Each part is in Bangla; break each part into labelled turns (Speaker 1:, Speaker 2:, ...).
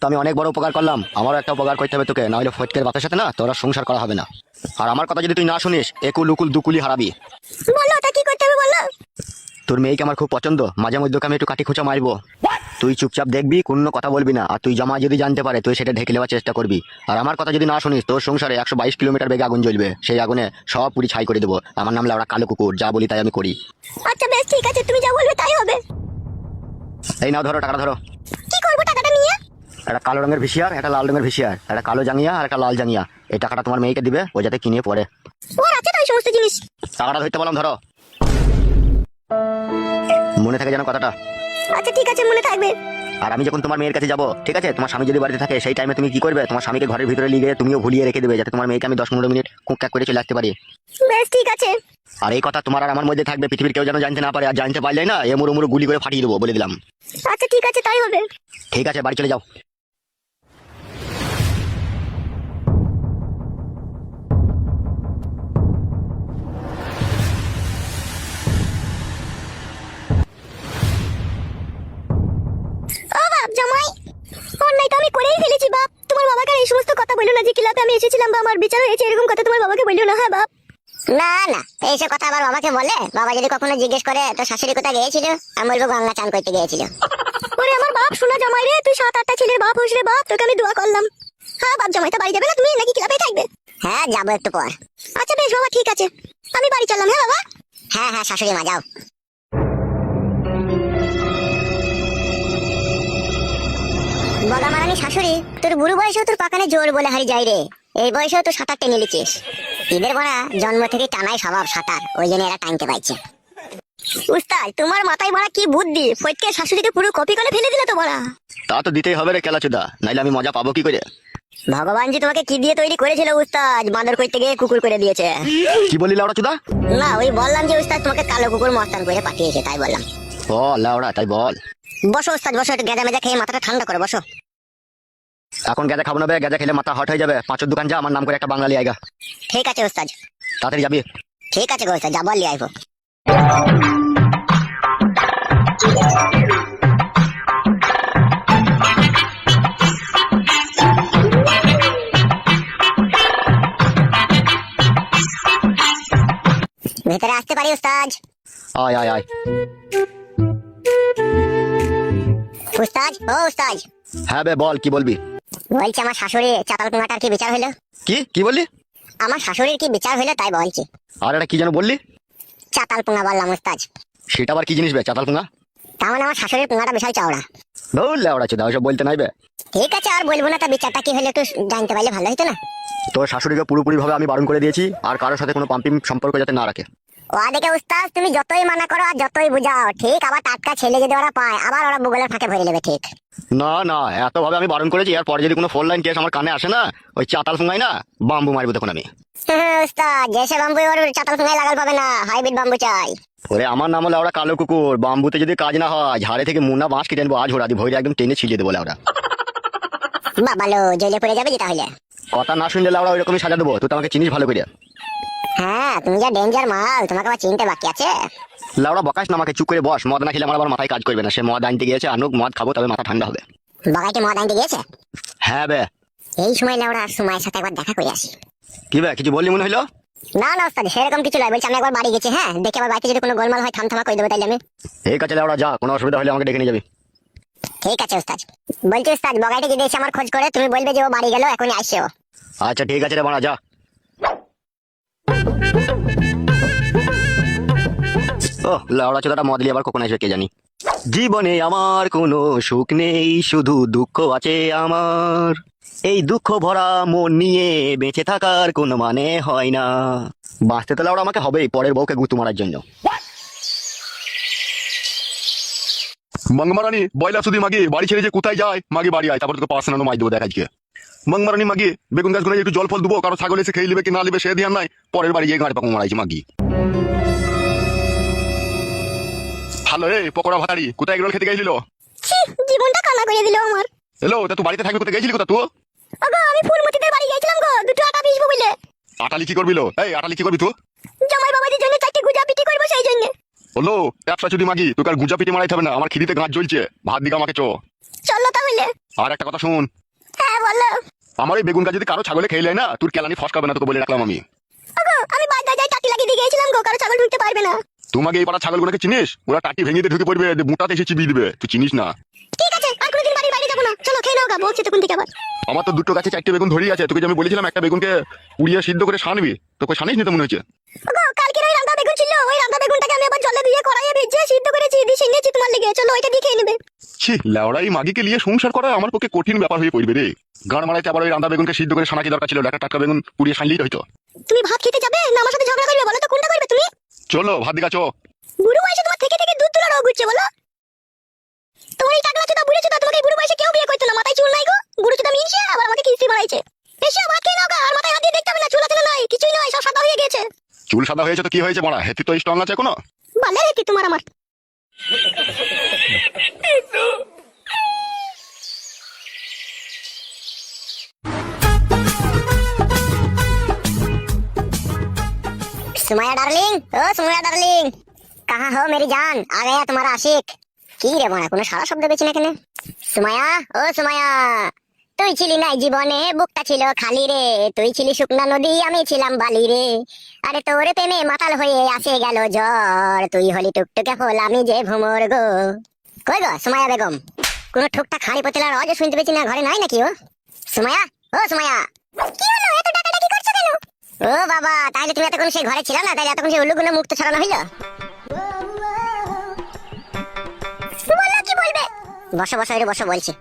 Speaker 1: তো আমি অনেক বড় উপকার করলাম। আমারও একটা উপকার করতে হবে তোকে নাহলে ফটকের বাপের সাথে না তোরা সংসার করা হবে না। আর আমার কথা যদি তুই না শুনিস একুল উকুল দুকুলি হারাবি।
Speaker 2: বলো তা কি করতে হবে বলো?
Speaker 1: তোর মেয়েকে আমার খুব পছন্দ মাঝে মধ্যে আমি একটু কাটি খোঁচা মারবো। তুই চুপচাপ দেখবি কোনো কথা বলবি না আর তুই জামা যদি জানতে পারে তুই সেটা ঢেকে নেওয়ার চেষ্টা করবি। আর আমার কথা যদি না শুনিস তোর সংসারে একশো বাইশ কিলোমিটার বেগে আগুন জ্বলবে সেই আগুনে সব পুরি ছাই করে দেবো। আমার নাম লাউড়া কালো কুকুর যা বলি তাই আমি করি।
Speaker 2: আচ্ছা বেশ ঠিক আছে তুমি যা বলবে তাই হবে।
Speaker 1: এই নাও ধরো টাকাটা ধরো
Speaker 2: কি করব টাকাটা নিয়ে
Speaker 1: একটা কালো রঙের ভিসিয়ার একটা লাল রঙের ভিসিয়ার একটা কালো জাঙ্গিয়া আর একটা লাল জাঙ্গিয়া। এই টাকাটা তোমার মেয়েকে দিবে ও যাতে কিনে পড়ে।
Speaker 2: ওর আছে তো এই সমস্ত জিনিস।
Speaker 1: টাকাটা ধরতে বললাম ধরো। মনে থাকে যেন কথাটা।
Speaker 2: আচ্ছা ঠিক আছে মনে থাকবে।
Speaker 1: আর আমি যখন তোমার মেয়ের কাছে যাব ঠিক আছে? তোমার স্বামী যদি বাড়িতে থাকে সেই টাইমে তুমি কি করবে? তোমার স্বামীকে ঘরের ভিতরে লিগে তুমিও ভুলিয়ে রেখে দেবে যাতে তোমার মেয়েকে আমি দশ পনেরো মিনিট কুক করে চলে আসতে পারি।
Speaker 2: বেশ ঠিক আছে।
Speaker 1: আর এই কথা তোমার আর আমার মধ্যে থাকবে পৃথিবীর কেউ যেন জানতে না পারে আর জানতে পারলে না এ মুড়ো মুড়ো গুলি করে ফাটিয়ে দেবো বলে দিলাম।
Speaker 2: আচ্ছা ঠিক আছে তাই হবে।
Speaker 1: ঠিক আছে বাড়ি চলে যাও।
Speaker 2: আমি করেই ফেলেছি বাপ। তোমার বাবাকে এই সমস্ত কথা বলল না যে ক্লাবে আমি এসেছিলাম বা আমার বিচার হয়েছে এরকম কথা তোমার বাবাকে বলল না হ্যাঁ বাপ?
Speaker 3: না না এইসব কথা আবার বাবাকে বলে? বাবা যদি কখনো জিজ্ঞেস করে তো শাশুড়ি কোথায় গিয়েছিল? আমি বলব গঙ্গা চান করতে গিয়েছিল।
Speaker 2: ওরে আমার বাপ শোনা জামাই রে তুই সাত আটটা ছেলের বাপ হোস রে বাপ তোকে আমি দোয়া করলাম। হ্যাঁ বাপ জামাই তা বাড়ি যাবে না তুমি নাকি ক্লাবে থাকবে?
Speaker 3: হ্যাঁ যাব একটু পর।
Speaker 2: আচ্ছা বেশ বাবা ঠিক আছে। আমি বাড়ি চললাম হ্যাঁ বাবা?
Speaker 3: হ্যাঁ হ্যাঁ শাশুড়ি মা যাও। বগা মারানি শাশুড়ি তোর বুড়ো বয়সেও তোর পাকানে জোর বলে হারি রে। এই বয়সেও তো সাঁতার টেনে লিচিস বড়া জন্ম থেকে টানাই স্বভাব সাঁতার ওই জন্য এরা টানতে পাইছে
Speaker 2: উস্তাদ তোমার মাথায় কি বুদ্ধি? ফটকে শাশুড়িকে পুরো কপি করে ফেলে দিলে তো বড়া।
Speaker 1: তা তো দিতেই হবে রে কেলাচুদা নাইলে আমি মজা পাবো কি করে?
Speaker 2: ভগবান জি তোমাকে কি দিয়ে তৈরি করেছিল উস্তাদ বাঁদর করতে গিয়ে কুকুর করে দিয়েছে।
Speaker 1: কি বললি লাউড়া চুদা?
Speaker 2: না ওই বললাম যে উস্তাদ তোমাকে কালো কুকুর মস্তান করে পাঠিয়েছে তাই বললাম।
Speaker 1: ও লাউড়া তাই বল।
Speaker 2: বসো উস্তাদ বসো একটু গেঁজা মেজা খেয়ে মাথাটা ঠান্ডা করে বসো।
Speaker 1: এখন গেজা খাব না বে গেজা খেলে মাথা হট হয়ে যাবে। পাঁচের দোকান যা আমার নাম করে একটা বাঙালি আইগা
Speaker 2: ঠিক আছে উস্তাদ
Speaker 1: তাড়াতাড়ি যাবি?
Speaker 2: ঠিক আছে গো উস্তাদ যাব আর লিয়ে আইবো।
Speaker 3: ভেতরে আসতে পারি উস্তাজ
Speaker 1: আয় আয় আয়।
Speaker 3: ও
Speaker 1: হ্যাঁ বে বল কি বলবি?
Speaker 3: বলছি আমার শাশুড়ি চাতাল পোঙাটার কি বিচার হইল?
Speaker 1: কি? কি বললি?
Speaker 3: আমার শাশুড়ির কি বিচার হইল তাই বলছি।
Speaker 1: আর এটা কি যেন বললি?
Speaker 3: চাতাল পোঙা বললাম
Speaker 1: সেটা আবার কি জিনিস বে চাতাল পুঙ্গা
Speaker 3: তার মানে আমার শাশুড়ির পোঙাটা বিশাল চওড়া।
Speaker 1: ধুর লাউড়া চুদা ওসব বলতে নাই বে।
Speaker 3: ঠিক আছে আর বলব না তা বিচারটা কি হলে একটু জানতে পারলে ভালো হতো না।
Speaker 1: তোর শাশুড়িকে পুরোপুরি ভাবে আমি বারণ করে দিয়েছি আর কারোর সাথে কোনো পাম্পিং সম্পর্ক যাতে না রাখে।
Speaker 3: ও দেখে উস্তাজ তুমি যতই মানা করো আর যতই বুঝাও ঠিক? আবার টাটকা ছেলে যদি ওরা পায় আবার ওরা বুগলের ফাঁকে ভরে নেবে ঠিক?
Speaker 1: না না এত ভাবে আমি বারণ করেছি আর পরে যদি কোনো ফোন লাইন কেস আমার কানে আসে না ওই চাতাল ফুঙ্গাই না বাম্বু মারবো তখন আমি।
Speaker 3: উস্তাদ যেসে বাম্বু ওর চাতাল ফোঙায় লাগাল পাবে না হাইব্রিড বাম্বু চাই।
Speaker 1: ওরে আমার নাম হলো ওরা কালো কুকুর বাম্বুতে যদি কাজ না হয় ঝাড়ে থেকে মুন্না বাঁশ কেটে আনব আজ ওরা দি ভৈরে একদম টেনে ছিলিয়ে দেবো ওরা
Speaker 3: বাবালো জেলে পড়ে যাবে যেটা হইলে
Speaker 1: কথা না শুনলে লাউড়া ওইরকমই সাজা দেবো তুই তো আমাকে চিনিস ভালো করে।
Speaker 3: তুমি যা ডেঞ্জার মাল তোমাকে আবার চিনতে বাকি আছে?
Speaker 1: লাউড়া বকাস না আমাকে চুপ করে বস। মদ না খেলে আমার আবার মাথায় কাজ করবে না। সে মদ আনতে গিয়েছে আনুক মদ খাব তবে মাথা ঠান্ডা হবে।
Speaker 3: মদ আনতে গিয়েছে?
Speaker 1: হ্যাঁ বে।
Speaker 3: এই সময় লাউড়া আর সময়ের সাথে একবার দেখা করে আসি।
Speaker 1: কি বে কিছু বললি মনে হলো
Speaker 3: না না ওস্তাদ সেরকম কিছু নয়। বলছি আমি একবার বাড়ি গেছি হ্যাঁ? দেখে আবার বাড়িতে যদি কোনো গোলমাল হয় থামথামা করে দেবো তাইলে আমি।
Speaker 1: ঠিক আছে লাউড়া যা কোনো অসুবিধা হলে আমাকে ডেকে নিয়ে যাবি।
Speaker 3: ঠিক আছে ওস্তাদ। বলছি ওস্তাদ বগাইতে যদি এসে আমার খোঁজ করে তুমি বলবে যে ও বাড়ি গেল এখনই ও
Speaker 1: আচ্ছা ঠিক আছে রে বাড়া যা। ও লাউড়া চোদাটা মদ আবার কখন আসবে কে জানি। জীবনে আমার কোনো সুখ নেই, শুধু দুঃখ আছে আমার। এই দুঃখ ভরা মন নিয়ে বেঁচে থাকার কোনো মানে হয় না। বাঁচতে তো লাউড়া আমাকে হবেই, পরের বউকে গুতু মারার জন্য।
Speaker 4: মংমারানি বয়লা শুধু মাগি, বাড়ি ছেড়ে যে কোথায় যায়? মাগি বাড়ি আয়, তারপর তোকে পার্সোনাল মাই দেবো দেখ আজকে। মংমারানি মাগি, বেগুন গাছ একটু জল ফল দেবো, কারও ছাগল এসে খেয়ে নেবে কি না নেবে সে ধ্যান নাই, পরের বাড়ি গিয়ে গাড়ি পাকু মারাইছি মাগি। হ্যালো এ পকোড়া ভাতারি কোথায় এগুলো খেতে গেছিল?
Speaker 2: জীবনটা কানা করে দিল আমার।
Speaker 4: হ্যালো তা তুই বাড়িতে থাকবি কোথায়? গেছিলি কোথা তুই?
Speaker 2: আগো আমি ফুলমতিদের বাড়ি গেছিলাম গো দুটো আটা পিসবো বলে।
Speaker 4: আটালি কি করবি লো? এই আটালি কি করবি তুই?
Speaker 2: জামাই বাবাজির জন্য চারটে গুজা পিটি করব সেই জন্য।
Speaker 4: হলো ব্যবসা যদি মাগি তোকে আর গুজা পিটি মারাইতে হবে না আমার খিদিতে গাছ জ্বলছে ভাত দিকে আমাকে চো।
Speaker 2: চলো তাহলে।
Speaker 4: আর একটা কথা শুন।
Speaker 2: হ্যাঁ বলো।
Speaker 4: আমার এই বেগুন গাছ যদি কারও ছাগলে খেয়ে নেয় না তোর কেলানি ফসকাবে না তোকে বলে রাখলাম আমি।
Speaker 2: ওগো আমি বাজার যাই টাটি লাগিয়ে দিয়ে গেছিলাম গো কারও ছাগল ঢুকতে পারবে না।
Speaker 4: তোমাকে এই পাড়া ছাগলগুলোকে চিনিস? ওরা টাটি ভেঙে দিয়ে ঢুকে পড়বে মোটাতে এসে চিবিয়ে দিবে। তুই চিনিস না?
Speaker 2: ঠিক আছে আর কোনোদিন বাড়ির বাইরে যাব না। চলো খেয়ে নাও গা বলছি তখন থেকে আবার।
Speaker 4: আমার তো দুটো গাছে চারটে বেগুন ধরেই আছে। তোকে যে আমি বলেছিলাম একটা বেগুনকে পুড়িয়ে সিদ্ধ করে সানবি তোকে সানিস নি তো মনে হচ্ছে?
Speaker 2: ওগো কালকের ওই রান্না বেগুন ছিল ওই রান্না বেগুনটাকে আমি আবার জলে কড়াইয়ে ভেজে সিদ্ধ করেছি দিয়ে সিঙ্গেছি তোমার লেগে। চলো ওইটা দিয়ে খেয়ে নেবে।
Speaker 4: ছি লেওড়াই মাগিকে নিয়ে সংসার করা আমার পক্ষে কঠিন ব্যাপার হয়ে পড়বে রে। গান মারাইতে আবার ওই রান্না বেগুনকে সিদ্ধ করে সানা কি দরকার ছিল। একটা টাটকা বেগুন পুড়িয়ে সানলেই হয়তো।
Speaker 2: তুমি ভাত খেতে যাবে না আমার সাথে ঝগড়া করবে? বলো তো কোনটা করবে তুমি?
Speaker 4: চলো ভাত দিকা চো
Speaker 2: বুড়ো বয়সে তোমার থেকে থেকে দুধ তোলা রোগ উঠছে বলো। তোমার এই টাকলা চোদা বুড়ো চোদা তোমাকে বুড়ো বয়সে কেউ বিয়ে করতো না মাথায় চুল নাই গো। বুড়ো চোদা মিনছে আবার আমাকে কিস্তি বাড়াইছে এসে ভাত খেয়ে নাও গা, আর মাথায় হাত দিয়ে দেখতে হবে না চুল আছে না নাই কিছুই নয় সব সাদা হয়ে গেছে
Speaker 4: চুল সাদা হয়েছে তো কি হয়েছে বড়া হেতি তো স্ট্রং আছে কোনো
Speaker 2: ভালো রেতি তোমার আমার।
Speaker 3: সুমায়া ডার্লিং ও সুমায়া ডার্লিং কাহা হো মেরি জান আ গয়া তোমারা আশিক কি রে মারা কোনো সারা শব্দ পেয়েছি না কেন সুমায়া ও সুমায়া তুই ছিলি নাই জীবনে বুকটা ছিল খালি রে তুই ছিলি শুকনা নদী আমি ছিলাম বালি রে আরে তোর প্রেমে মাতাল হয়ে আসে গেল জ্বর তুই হলি টুকটুকে হল আমি যে ভ্রমর গো কই গো সুমায়া বেগম কোন ঠুকটা খালি পতিলার আওয়াজ শুনতে পেয়েছি না ঘরে নাই নাকি ও সুমায়া ও সুমায়া কি হলো এত ও বাবা তাহলে তুমি এতক্ষণ সেই ঘরে ছিল না? তাহলে এতক্ষণ সেই উল্লুগুলো মুক্ত ছড়ানো হইল? বলো কি বলবে? বসো বসো, এর বসো, বলছি।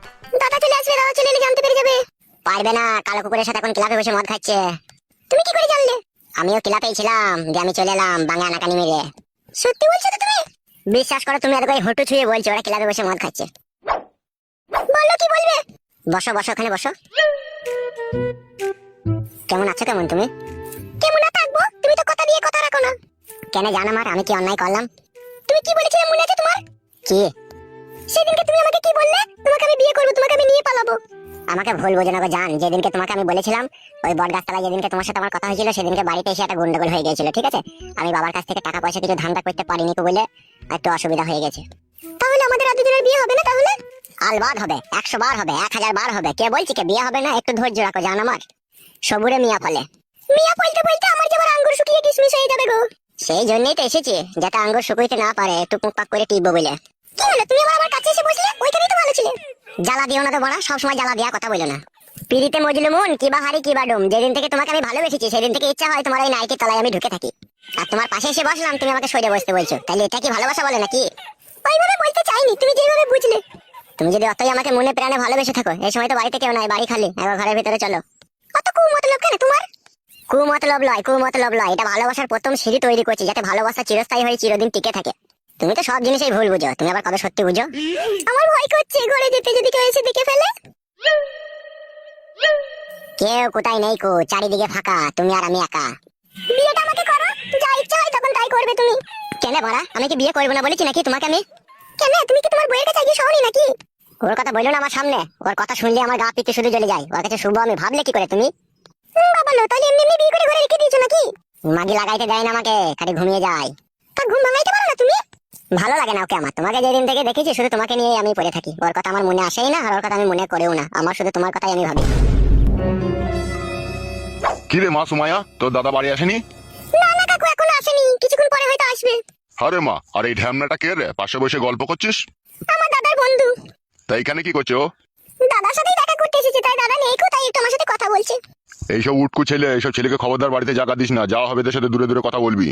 Speaker 3: দাদা চলে আসবে, দাদা চলে এলে জানতে পেরে যাবে। পারবে না, কালো কুকুরের সাথে এখন ক্লাবে বসে মদ খাচ্ছে। তুমি কি করে জানলে? আমিও ক্লাবেই ছিলাম যে আমি চলে এলাম বাংলা নাকানি মেরে। সত্যি বলছো তো তুমি? বিশ্বাস করো, তুমি এত করে হটু ছুঁয়ে বলছো, ওরা ক্লাবে বসে মদ খাচ্ছে। বলো কি বলবে? বসো বসো, ওখানে বসো। কেমন আছো, কেমন তুমি? কেমন থাকব? তুমি তো কথা দিয়ে কথা রাখো না। কেন জানো আমার আমি কি অন্যায় করলাম? তুমি কি বলেছিলে মনে আছে তোমার? কি? সেদিনকে তুমি আমাকে কি বললে? তোমাকে আমি বিয়ে করব তোমাকে আমি নিয়ে পালাবো। আমাকে ভুল বোঝো না গো জান যেদিনকে তোমাকে আমি বলেছিলাম ওই বটগাছতলায় যেদিনকে তোমার সাথে আমার কথা হয়েছিল সেদিনকে বাড়িতে এসে একটা গন্ডগোল হয়ে গিয়েছিল ঠিক আছে? আমি বাবার কাছ থেকে টাকা পয়সা কিছু ধান্দা করতে পারিনি তো বলে একটু অসুবিধা হয়ে গেছে। তাহলে আমাদের আর দুজনের বিয়ে হবে না তাহলে? আলবাদ হবে একশো বার হবে এক হাজার বার হবে। কে বলছি কে বিয়ে হবে না একটু ধৈর্য রাখো জান আমার। সবুরে মিয়া ফলে। মিয়া বলতে বলতে আমার যেমন আঙ্গুর শুকিয়ে কিসমিস হয়ে যাবে গো। সেই জন্যই তো এসেছি যাতে আঙ্গুর শুকাইতে না পারে একটু পুক পাক করে টিপবো বলে। কি হলো তুমি আবার আমার কাছে এসে বসলে? ওইখানেই তো ভালো ছিলে। জ্বালা দিও না তো বড়া সবসময় জ্বালা দেওয়া কথা বলো না। পিড়িতে মজলু মন কিবা হারি কিবা ডুম। যেদিন থেকে তোমাকে আমি ভালোবেসেছি সেদিন থেকে ইচ্ছা হয় তোমার নাইকের তলায় আমি ঢুকে থাকি। আর তোমার পাশে এসে বসলাম তুমি আমাকে সরে বসতে বলছো। তাহলে এটা কি ভালোবাসা বলে নাকি? ওইভাবে বলতে চাইনি তুমি যেভাবে বুঝলে। তুমি যদি অতই আমাকে মনে প্রাণে ভালোবেসে থাকো এই সময় তো বাড়িতে কেউ নাই বাড়ি খালি একবার ঘরের ভিতরে চলো। অত কু মতলব কেন তোমার কু মতলব লয় কু মতলব লয় এটা ভালোবাসার প্রথম সিঁড়ি তৈরি করছি, যাতে ভালোবাসা চিরস্থায়ী হয়ে চিরদিন টিকে থাকে। তুমি তো সব জিনিসই ভুল বুঝো, তুমি আবার কবে সত্যি বুঝো? আমার ভয় করছে, ঘরে যেতে যদি কেউ এসে দেখে ফেলে। কেউ কোথায় নেই কো, চারিদিকে ফাঁকা, তুমি আর আমি একা। বিয়েটা আমাকে করো, যা ইচ্ছা হয় তখন তাই করবে তুমি। কেন বড়া, আমি কি বিয়ে করব না বলেছি নাকি তোমাকে আমি? কেন, তুমি কি তোমার বইয়ের কাছে গিয়ে শহরে নাকি? ওর কথা বলল না আমার সামনে, ওর কথা শুনলে আমার গা পিতে শুধু জ্বলে যায়। ওর কাছে শুভ আমি, ভাবলে কি করে তুমি? বাবা লো তাহলে এমনি এমনি বিয়ে করে ঘরে রেখে দিয়েছ নাকি? মাগি লাগাইতে দেয় না আমাকে খালি ঘুমিয়ে যায়। তা ঘুম ভাঙাইতে পারো না তুমি? ভালো লাগে না ওকে আমার। তোমাকে যেদিন থেকে দেখেছি শুধু তোমাকে নিয়ে আমি পড়ে থাকি। ওর কথা আমার মনে আসেই না আর ওর কথা আমি মনে করেও না। আমার শুধু তোমার কথাই আমি ভাবি।
Speaker 4: কি রে মা সুমায়া তোর দাদা বাড়ি আসেনি?
Speaker 2: না না কাকু এখনও আসেনি। কিছুক্ষণ পরে হয়তো আসবে।
Speaker 4: আরে মা আর এই ঢ্যামনাটা কে রে? পাশে বসে গল্প করছিস?
Speaker 2: আমার দাদার বন্ধু।
Speaker 4: তা এখানে কি করছ
Speaker 2: দাদার সাথেই দেখা করতে এসেছে তাই দাদা নেই কো তাই আমার সাথে কথা বলছে।
Speaker 4: এইসব উটকু ছেলে এইসব ছেলেকে খবরদার বাড়িতে জায়গা দিস না। যা হবে এদের সাথে দূরে দূরে কথা বলবি।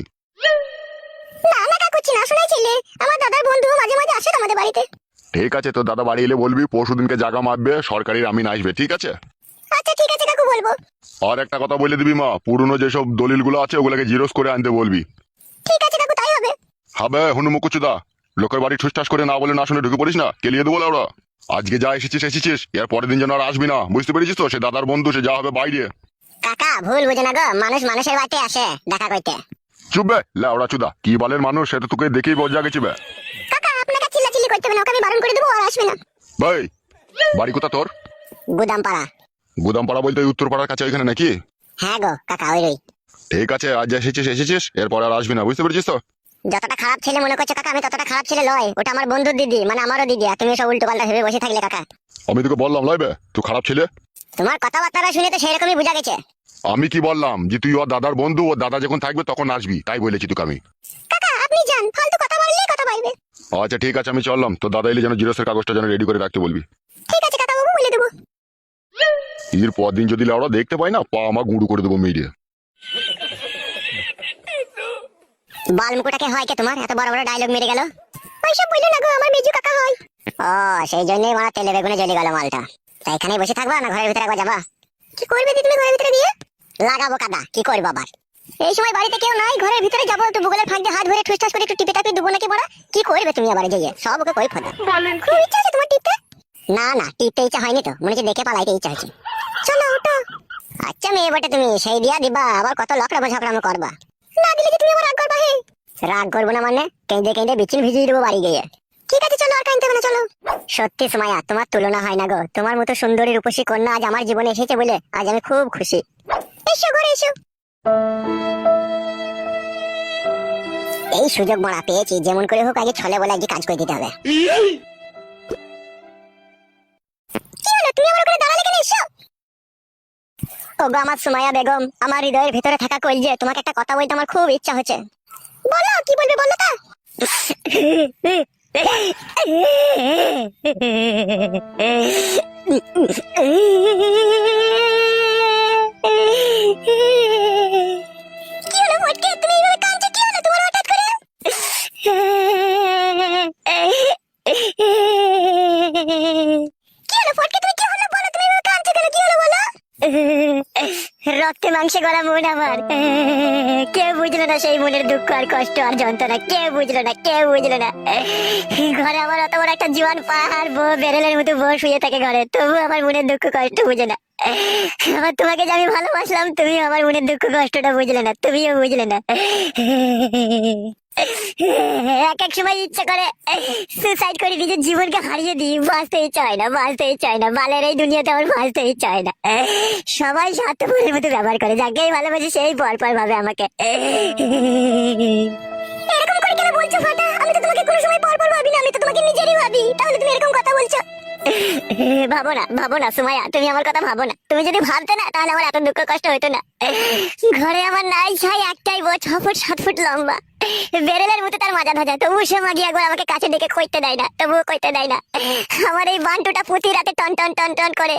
Speaker 2: না না কাকু চিনা শোনাই ছেলে। আমার দাদার বন্ধু মাঝে মাঝে আসে আমাদের বাড়িতে।
Speaker 4: ঠিক আছে তোর দাদা বাড়ি এলে বলবি পরশু দিনকে জায়গা মাপবে সরকারি আমিন আসবে ঠিক আছে?
Speaker 2: আচ্ছা ঠিক আছে কাকু বলব।
Speaker 4: আর একটা কথা বলে দিবি মা পুরনো যেসব দলিলগুলো আছে ওগুলোকে জিরোস করে আনতে বলবি।
Speaker 2: ঠিক আছে কাকু তাই হবে।
Speaker 4: হবে হনুমুকুচুদা লোকের বাড়ি ঠুসঠাস করে না বলে না শুনে ঢুকে পড়িস না কেলিয়ে দেবো ওরা আজকে যা এসেছিস এসেছিস এর পরের দিন যেন আর আসবি না বুঝতে পেরেছিস তো? সে দাদার বন্ধু সে যা হবে বাইরে।
Speaker 3: কাকা ভুল বুঝে না গো মানুষ মানুষের আসে দেখা করতে।
Speaker 4: চুপবে লাউড়া চুদা কি বলের মানুষ সেটা তোকে দেখেই গেছি বে।
Speaker 2: কাকা আপনাকে চিল্লাচিল্লি করতে হবে না ওকে আমি বারণ করে দেবো আর আসবে না।
Speaker 4: ভাই বাড়ি কোথা তোর? গুদামপাড়া। বলতে উত্তরপাড়ার কাছে ওইখানে নাকি?
Speaker 3: হ্যাঁ গো কাকা ওই রই।
Speaker 4: ঠিক আছে আজ এসেছিস এসেছিস এরপর আর আসবি না বুঝতে পেরেছিস তো?
Speaker 3: যতটা খারাপ ছেলে মনে করছ কাকা আমি ততটা খারাপ ছেলে লয় ওটা আমার বন্ধুর দিদি মানে আমারও দিদি আর তুমি সব উল্টো পাল্টা ভেবে বসে থাকলে কাকা।
Speaker 4: আমি তোকে বললাম লইবে তুই খারাপ ছেলে?
Speaker 3: তোমার কথাবার্তা শুনে তো সেরকমই বোঝা গেছে।
Speaker 4: আমি কি বললাম যে তুই ওর দাদার বন্ধু ওর দাদা যখন থাকবে তখন আসবি তাই বলেছি তোকে আমি।
Speaker 3: কাকা আপনি যান ফালতু কথা বললেই কথা পাইবে
Speaker 4: আচ্ছা ঠিক আছে আমি চললাম। তো দাদা এলে যেন জিরোসের কাগজটা যেন রেডি করে রাখতে বলবি।
Speaker 3: ঠিক আছে কাকা বাবু বলে দেবো।
Speaker 4: এর পর দিন যদি লাউড়া দেখতে পাই না পা আমার গুঁড়ো করে দেবো মেয়েরে
Speaker 3: বাল মুকুটাকে হয় কে তোমার? এত বড় বড় ডায়লগ মেরে গেল। ওইসব বলল না গো আমার মেজু কাকা হয়। ও সেই জন্যই মারা তেলে বেগুনে জ্বলে গেল মালটা। তা এখানেই বসে থাকবা না ঘরের ভিতরে একবার যাবা? কি করবে দি তুমি ঘরের ভিতরে গিয়ে? লাগাবো কাদা কি করব আবার? এই সময় বাড়িতে কেউ নাই ঘরের ভিতরে যাব একটু বুগলের ফাঁক দিয়ে হাত ধরে ঠুসঠাস করে একটু টিপে টাপে দেবো নাকি বড়া? কি করবে তুমি আবার গিয়ে সব ওকে কই ফোনা খুব ইচ্ছা আছে তোমার টিপতে? না না টিপতে ইচ্ছা হয়নি তো মনে হচ্ছে দেখে পালাইতে ইচ্ছা হচ্ছে চলো ওটো আচ্ছা মেয়ে বটে তুমি সেই দিয়া দিবা আবার কত লকড়া ঝগড়ামো করবা। না দিলে কি তুমি আমার রাগ করবা হে? রাগ করব না মানে কেঁদে কেঁদে বিচিন ভিজিয়ে দেবো বাড়ি গিয়ে। ঠিক আছে চলো আর কাঁদতে না চলো। সত্যি সুমাইয়া তোমার তুলনা হয় না গো। তোমার মতো সুন্দরী রূপসী কন্যা আজ আমার জীবনে এসেছে বলে আজ আমি খুব খুশি। এসো ঘরে এসো। এই সুযোগ মারা পেয়েছি, যেমন করে হোক আগে ছলে বলে আজকে কাজ করে দিতে হবে। ওগো আমার সুমাইয়া বেগম, আমার হৃদয়ের ভিতরে থাকা কইল যে তোমাকে একটা কথা বলতে আমার খুব ইচ্ছা হচ্ছে। বলো, কি বলবে বলো তা? রক্তে মাংসে গড়া মন আমার। কেউ বুঝলো না সেই মনের দুঃখ আর কষ্ট আর যন্ত্রণা? কেউ বুঝলো না কেউ বুঝলো না? ঘরে আমার অত বড় একটা জীবন পাহাড় বউ, বেরেলের মতো বউ শুয়ে থাকে ঘরে। তবু আমার মনের দুঃখ, কষ্ট বুঝে না। তোমাকে যে আমি ভালোবাসলাম তুমি আমার মনের দুঃখ কষ্টটা বুঝলে না, তুমিও বুঝলে না। এক এক সময় ইচ্ছে করে সুসাইড করে নিজের জীবনকে হারিয়ে দিই, বাঁচতেই চায় না, বাঁচতেই চায় না, বালের এই দুনিয়াতে আমার বাঁচতেই চায় না। সবাই স্বার্থপরের মতো ব্যবহার করে, যাকেই ভালোবাসে সেই পর পর ভাবে আমাকে। এরকম করে কেন বলছো ফাটা? আমি তো তোমাকে কোনো সময় পর পর ভাবি না, আমি তো তোমাকে নিজেরই ভাবি। তাহলে তুমি এরকম কথা বলছো? ভাবো না ভাবো না, সুমাইয়া, তুমি আমার কথা ভাবো না। তুমি যদি ভাবতে না, তাহলে আমার এত দুঃখ কষ্ট হতো না। ঘরে আমার নাই ছাই একটাই বউ ছ ফুট সাত ফুট লম্বা। বেরেলের মতো তার মাজা তবু সে মাগি একবার আমাকে কাছে ডেকে কইতে দেয় না তবুও কইতে দেয় না। আমার এই বান্টুটা প্রতি রাতে টন টন টন টন করে।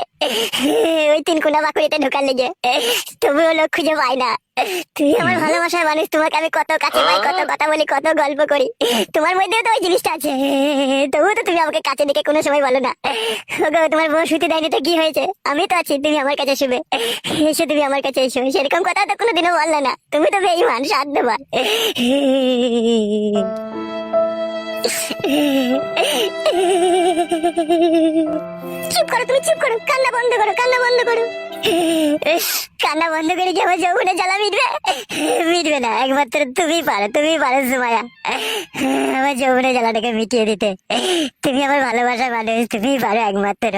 Speaker 3: ওই তিন কোনা বাকুড়িতে ঢোকার লেগে। তবুও লোক খুঁজে পাই না। তুই আমার ভালোবাসার মানুষ তোমাকে আমি কত কাছে পাই কত কথা বলি কত গল্প করি। তোমার মধ্যেও তো ওই জিনিসটা আছে। তবুও তো তুমি আমাকে কাছে ডেকে কোনো সময় বলো না। তোমার বউ শুতে দেয়নি তো কি হয়েছে? আমি তো আছি তুমি আমার কাছে শুবে। এসো তুমি আমার কাছে এসো। সেরকম কথা তো কোনোদিনও বললে না। তুমি তো বেইমান সাথ দেবার চুপ করো, তুমি চুপ করো, কান্না বন্ধ করো, কান্না বন্ধ করো। কান্না বন্ধ করে কি আমার যৌবনে জ্বালা মিটবে? মিটবে না, একমাত্র তুমি পারো তুমি পারো সুমায়া আমার যৌবনে জ্বালাটাকে মিটিয়ে দিতে। তুমি আমার ভালোবাসা মানুষ, তুমি পারো একমাত্র।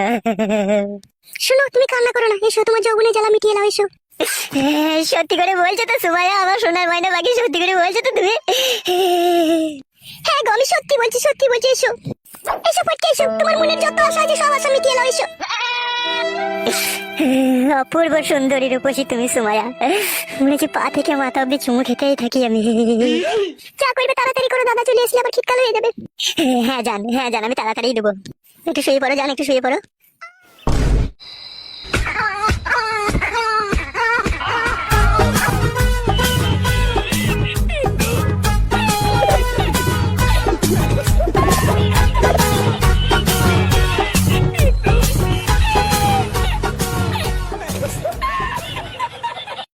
Speaker 3: শোনো, তুমি কান্না করো না, এসো, তোমার যৌবনে জ্বালা মিটিয়ে নাও, এসো। সত্যি করে বলছো তো সুমায়া আমার সোনার ময়না বাকি, সত্যি করে বলছো তো তুমি? হ্যাঁ গো, আমি সত্যি বলছি সত্যি বলছি, এসো। এসো পটকে, এসো। তোমার মনের যত আশা আছে, সব আশা মিটিয়ে নাও, এসো। অপূর্ব সুন্দরী রূপসী তুমি সুমায়া মনে হচ্ছে পা থেকে মাথা অব্দি চুমু খেতেই থাকি আমি। যা করবে তাড়াতাড়ি করে, দাদা চলে আসলে আবার শীতকাল হয়ে যাবে। হ্যাঁ জান হ্যাঁ জান আমি তাড়াতাড়ি দেবো। একটু শুয়ে পড়ো জান একটু শুয়ে পড়ো।